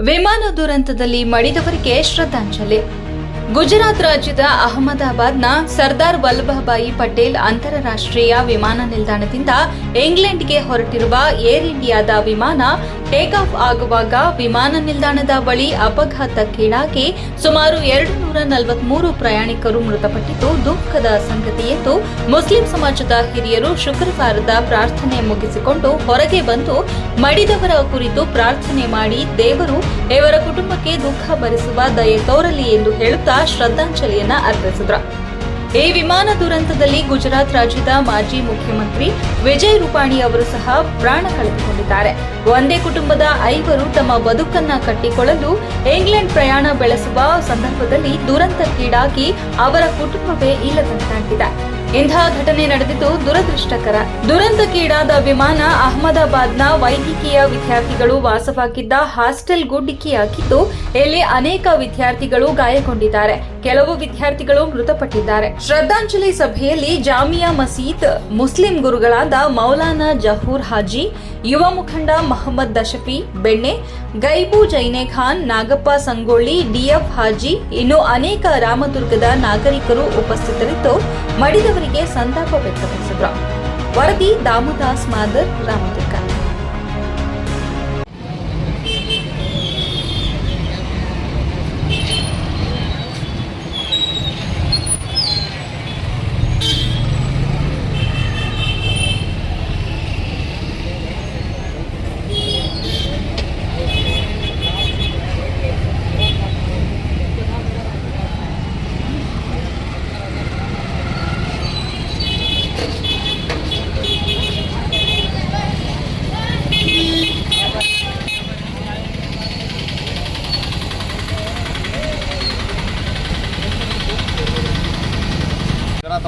ವಿಮಾನ ದುರಂತದಲ್ಲಿ ಮಡಿದವರಿಗೆ ಶ್ರದ್ಧಾಂಜಲಿ. ಗುಜರಾತ್ ರಾಜ್ಯದ ಅಹಮದಾಬಾದ್ನ ಸರ್ದಾರ್ ವಲ್ಲಭಭಾಯಿ ಪಟೇಲ್ ಅಂತಾರಾಷ್ಟ್ರೀಯ ವಿಮಾನ ನಿಲ್ದಾಣದಿಂದ ಇಂಗ್ಲೆಂಡ್ಗೆ ಹೊರಟಿರುವ ಏರ್ ಇಂಡಿಯಾದ ವಿಮಾನ ಟೇಕ್ ಆಫ್ ಆಗುವಾಗ ವಿಮಾನ ನಿಲ್ದಾಣದ ಬಳಿ ಅಪಘಾತಕ್ಕೀಡಾಗಿ ಸುಮಾರು ಎರಡು ನೂರ ನಲವತ್ಮೂರು ಪ್ರಯಾಣಿಕರು ಮೃತಪಟ್ಟಿದ್ದು, ದುಃಖದ ಸಂಗತಿ ಎಂದು ಮುಸ್ಲಿಂ ಸಮಾಜದ ಹಿರಿಯರು ಶುಕ್ರವಾರದ ಪ್ರಾರ್ಥನೆ ಮುಗಿಸಿಕೊಂಡು ಹೊರಗೆ ಬಂದು ಮಡಿದವರ ಕುರಿತು ಪ್ರಾರ್ಥನೆ ಮಾಡಿ ದೇವರು, ಇವರ ಕುಟುಂಬಕ್ಕೆ ದುಃಖ ಭರಿಸುವ ದಯೆ ತೋರಲಿ ಎಂದು ಹೇಳುತ್ತಾ ಶ್ರದ್ಧಾಂಜಲಿಯನ್ನ ಅರ್ಪಿಸಿದ್ರು. ಈ ವಿಮಾನ ದುರಂತದಲ್ಲಿ ಗುಜರಾತ್ ರಾಜ್ಯದ ಮಾಜಿ ಮುಖ್ಯಮಂತ್ರಿ ವಿಜಯ್ ರೂಪಾಣಿ ಅವರು ಸಹ ಪ್ರಾಣ ಕಳೆದುಕೊಂಡಿದ್ದಾರೆ. ಒಂದೇ ಕುಟುಂಬದ ಐವರು ತಮ್ಮ ಬದುಕನ್ನ ಕಟ್ಟಿಕೊಳ್ಳಲು ಇಂಗ್ಲೆಂಡ್ ಪ್ರಯಾಣ ಬೆಳೆಸುವ ಸಂದರ್ಭದಲ್ಲಿ ದುರಂತಕ್ಕೀಡಾಗಿ ಅವರ ಕುಟುಂಬವೇ ಇಲ್ಲದಂತಾಗಿದೆ. ಇಂತಹ ಘಟನೆ ನಡೆದಿದ್ದು ದುರದೃಷ್ಟಕರ. ದುರಂತಕ್ಕೀಡಾದ ವಿಮಾನ ಅಹಮದಾಬಾದ್ನ ವೈದ್ಯಕೀಯ ವಿದ್ಯಾರ್ಥಿಗಳು ವಾಸವಾಗಿದ್ದ ಹಾಸ್ಟೆಲ್ಗೂ ಡಿಕ್ಕಿಯಾಗಿದ್ದು ಇಲ್ಲಿ ಅನೇಕ ವಿದ್ಯಾರ್ಥಿಗಳು ಗಾಯಗೊಂಡಿದ್ದಾರೆ. ಕೆಲವು ವಿದ್ಯಾರ್ಥಿಗಳು ಮೃತಪಟ್ಟಿದ್ದಾರೆ. ಶ್ರದ್ಧಾಂಜಲಿ ಸಭೆಯಲ್ಲಿ ಜಾಮಿಯಾ ಮಸೀದ್, ಮುಸ್ಲಿಂ ಗುರುಗಳಾದ ಮೌಲಾನಾ ಜಹೂರ್ ಹಾಜಿ, ಯುವ ಮುಖಂಡ ಮಹಮ್ಮದ್ ದಶಫಿ ಬೆಣ್ಣೆ, ಗೈಬು ಜೈನೆ ಖಾನ್, ನಾಗಪ್ಪ ಸಂಗೊಳ್ಳಿ ಡಿಎಫ್ ಹಾಜಿ, ಇನ್ನು ಅನೇಕ ರಾಮದುರ್ಗದ ನಾಗರಿಕರು ಉಪಸ್ಥಿತರಿದ್ದು ಮಡಿದವರಿಗೆ ಸಂತಾಪ ವ್ಯಕ್ತಪಡಿಸಿದ್ರು. ವರದಿ ದಾಮುದಾಸ್ ಮಾದರ್ ರಾಮದುರ್ಗ.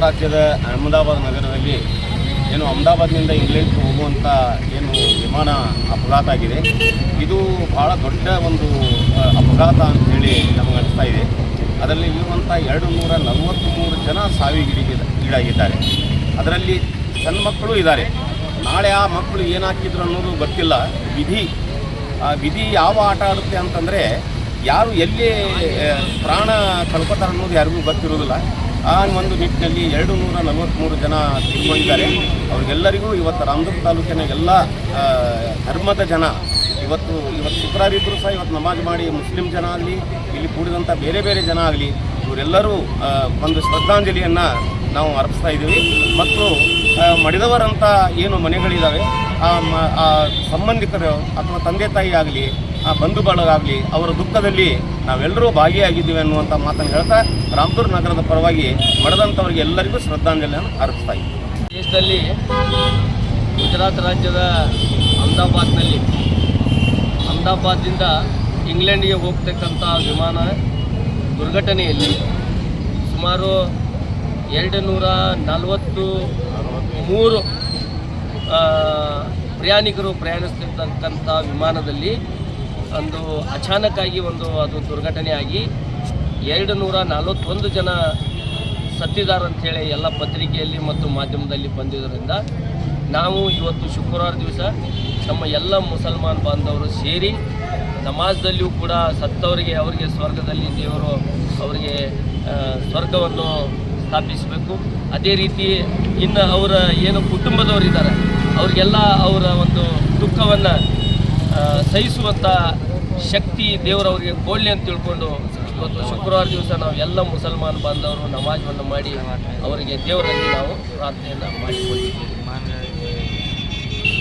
ರಾಜ್ಯದ ಅಹಮದಾಬಾದ್ ನಗರದಲ್ಲಿ ಏನು ಅಹಮದಾಬಾದ್ನಿಂದ ಇಂಗ್ಲೆಂಡ್ಗೆ ಹೋಗುವಂಥ ಏನು ವಿಮಾನ ಅಪಘಾತ ಆಗಿದೆ. ಇದು ಭಾಳ ದೊಡ್ಡ ಒಂದು ಅಪಘಾತ ಅಂತೇಳಿ ನಮಗೆ ಅನಿಸ್ತಾ ಇದೆ. ಅದರಲ್ಲಿ ಇರುವಂಥ ಎರಡು ನೂರ ನಲವತ್ತ್ಮೂರು ಜನ ಸಾವಿಗೀಡಿಗೆ ಈಡಾಗಿದ್ದಾರೆ. ಅದರಲ್ಲಿ ಸಣ್ಣ ಮಕ್ಕಳು ಇದ್ದಾರೆ. ನಾಳೆ ಆ ಮಕ್ಕಳು ಏನಾಕಿದ್ರು ಅನ್ನೋದು ಗೊತ್ತಿಲ್ಲ. ವಿಧಿ, ಆ ವಿಧಿ ಯಾವ ಆಟ ಆಡುತ್ತೆ ಅಂತಂದರೆ ಯಾರು ಎಲ್ಲಿ ಪ್ರಾಣ ಕಳ್ಕೊತಾರೆ ಅನ್ನೋದು ಯಾರಿಗೂ ಗೊತ್ತಿರೋದಿಲ್ಲ ಆ ಒಂದು ನಿಟ್ಟಿನಲ್ಲಿ ಎರಡು ನೂರ ನಲವತ್ತ್ಮೂರು ಜನ ತಿಳ್ಕೊಂಡಿದ್ದಾರೆ. ಅವ್ರಿಗೆಲ್ಲರಿಗೂ ಇವತ್ತು ರಾಮದುರ್ಗ ತಾಲೂಕಿನ ಎಲ್ಲ ಧರ್ಮದ ಜನ, ಇವತ್ತು ಇವತ್ತು ಶುಕ್ರವಾರ ಸಹ ಇವತ್ತು ನಮಾಜ್ ಮಾಡಿ ಮುಸ್ಲಿಂ ಜನ ಆಗಲಿ, ಇಲ್ಲಿ ಕೂಡಿದಂಥ ಬೇರೆ ಬೇರೆ ಜನ ಆಗಲಿ, ಇವರೆಲ್ಲರೂ ಒಂದು ಶ್ರದ್ಧಾಂಜಲಿಯನ್ನು ನಾವು ಅರ್ಪಿಸ್ತಾ ಇದ್ದೀವಿ. ಮತ್ತು ಮಡಿದವರಂಥ ಏನು ಮನೆಗಳಿದ್ದಾವೆ ಆ ಸಂಬಂಧಿಕರು ಅಥವಾ ತಂದೆ ತಾಯಿ ಆಗಲಿ ಆ ಬಂಧು ಬಳಗಾಗಲಿ ಅವರ ದುಃಖದಲ್ಲಿ ನಾವೆಲ್ಲರೂ ಭಾಗಿಯಾಗಿದ್ದೀವಿ ಅನ್ನುವಂಥ ಮಾತನ್ನು ಹೇಳ್ತಾ ರಾಮದುರ್ಗ ನಗರದ ಪರವಾಗಿ ಮಡದಂಥವರಿಗೆ ಎಲ್ಲರಿಗೂ ಶ್ರದ್ಧಾಂಜಲಿಯನ್ನು ಅರ್ಪಿಸ್ತಾ ಇದ್ದೀವಿ ದೇಶದಲ್ಲಿ ಗುಜರಾತ್ ರಾಜ್ಯದ ಅಹಮದಾಬಾದ್ನಲ್ಲಿ ಅಹಮದಾಬಾದ್ದಿಂದ ಇಂಗ್ಲೆಂಡಿಗೆ ಹೋಗ್ತಕ್ಕಂಥ ವಿಮಾನ ದುರ್ಘಟನೆಯಲ್ಲಿ ಸುಮಾರು ಎರಡು ನೂರ ನಲವತ್ತು ಮೂರು ಪ್ರಯಾಣಿಕರು ಪ್ರಯಾಣಿಸ್ತಿರ್ತಕ್ಕಂಥ ವಿಮಾನದಲ್ಲಿ ಒಂದು ಅಚಾನಕ್ಕಾಗಿ ಒಂದು ಅದು ದುರ್ಘಟನೆಯಾಗಿ ಎರಡು ನೂರ ನಲವತ್ತೊಂದು ಜನ ಸತ್ತಿದ್ದಾರೆ ಅಂಥೇಳಿ ಎಲ್ಲ ಪತ್ರಿಕೆಯಲ್ಲಿ ಮತ್ತು ಮಾಧ್ಯಮದಲ್ಲಿ ಬಂದಿದ್ದರಿಂದ ನಾವು ಇವತ್ತು ಶುಕ್ರವಾರ ದಿವಸ ನಮ್ಮ ಎಲ್ಲ ಮುಸಲ್ಮಾನ್ ಬಾಂಧವರು ಸೇರಿ ನಮಾಜ್ದಲ್ಲಿಯೂ ಕೂಡ ಸತ್ತವರಿಗೆ, ಅವರಿಗೆ ಸ್ವರ್ಗದಲ್ಲಿ ದೇವರು ಅವರಿಗೆ ಸ್ವರ್ಗವನ್ನು ಸ್ಥಾಪಿಸಬೇಕು. ಅದೇ ರೀತಿ ಇನ್ನು ಅವರ ಏನು ಕುಟುಂಬದವರಿದ್ದಾರೆ, ಅವರಿಗೆಲ್ಲ ಅವರ ಒಂದು ದುಃಖವನ್ನು ಸಹಿಸುವಂಥ ಶಕ್ತಿ ದೇವರವರಿಗೆ ಕೊಡಲಿ ಅಂತ ತಿಳ್ಕೊಂಡು ಇವತ್ತು ಶುಕ್ರವಾರ ದಿವಸ ನಾವು ಎಲ್ಲ ಮುಸಲ್ಮಾನ್ ಬಾಂಧವರು ನಮಾಜ್ವನ್ನು ಮಾಡಿ ಅವರಿಗೆ ದೇವರಲ್ಲಿ ನಾವು ಪ್ರಾರ್ಥನೆಯನ್ನು ಮಾಡಿಕೊಂಡಿದ್ದೀವಿ.